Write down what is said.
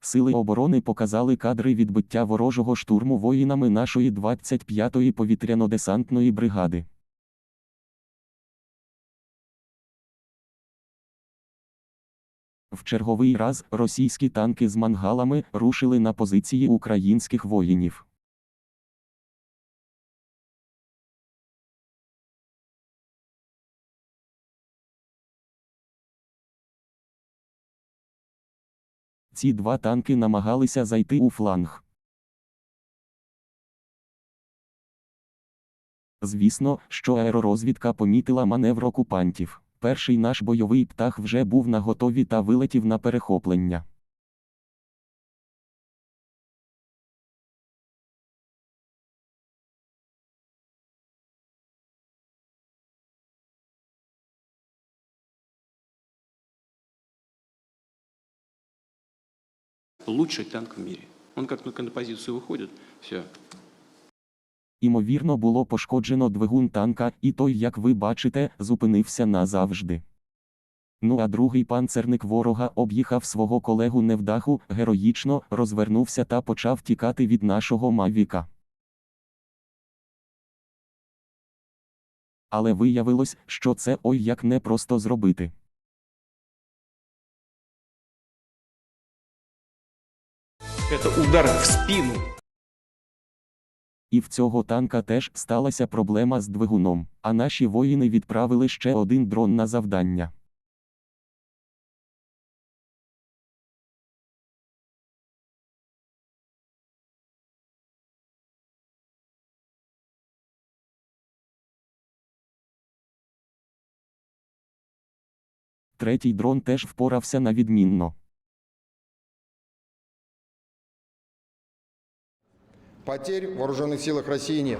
Сили оборони показали кадри відбиття ворожого штурму воїнами нашої 25-ї повітряно-десантної бригади. В черговий раз російські танки з мангалами рушили на позиції українських воїнів. Ці два танки намагалися зайти у фланг. Звісно, що аеророзвідка помітила маневр окупантів. Перший наш бойовий птах вже був на готові та вилетів на перехоплення. Лучший танк в мире. Он как только на позицию выходит, все. Імовірно, було пошкоджено двигун танка, і той, як ви бачите, зупинився назавжди. Ну а другий панцерник ворога об'їхав свого колегу невдаху, героїчно розвернувся та почав тікати від нашого мавіка. Але виявилось, що це ой як непросто зробити. Это удар в спину. І в цього танка теж сталася проблема з двигуном, а наші воїни відправили ще один дрон на завдання. Третій дрон теж впорався на відмінно. Потерь в вооруженных силах России нет.